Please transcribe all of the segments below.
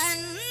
தன்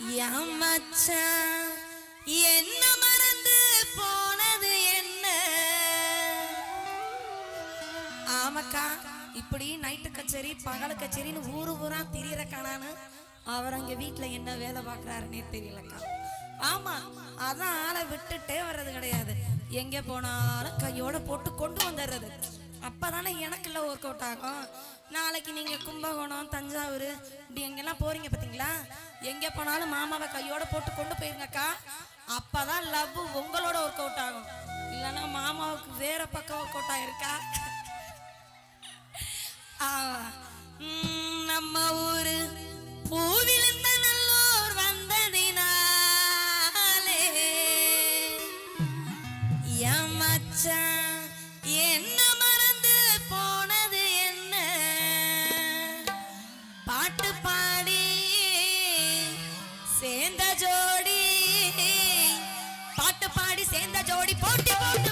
மச்சான் என்ன மறந்து போனது என்ன? ஆமாக்கா இப்படி நைட்டு கச்சேரி பகல கச்சேரின்னு ஊரு ஊரா திரியற காணான்னு அவர் அங்க வீட்டுல என்ன வேலை பாக்குறாருன்னே தெரியலக்கா. ஆமா அதான் ஆளை விட்டுட்டே வர்றது கிடையாது. எங்க போனாலும் கையோட போட்டு கொண்டு வந்துடுறது அப்பதானே எனக்குள்ள ஒர்க் அவுட் ஆகும். நாளைக்கு நீங்க கும்பகோணம் தஞ்சாவூர் இப்படி எங்கெல்லாம் போறீங்க பாத்தீங்களா? எங்க போனாலும் மாமாவை கையோட போட்டு கொண்டு போயிருங்கக்கா. அப்பதான் லவ் உங்களோட ஒர்க் அவுட் ஆகும். இல்லைன்னா மாமாவுக்கு வேற பக்கம் ஒர்க் அவுட் ஆயிருக்கா? நம்ம ஊரு பூவிழுந்த நல்லூர் வந்ததினாலே. என் மச்சான் என்ன சேர்ந்த ஜோடி போட்டி போட்டு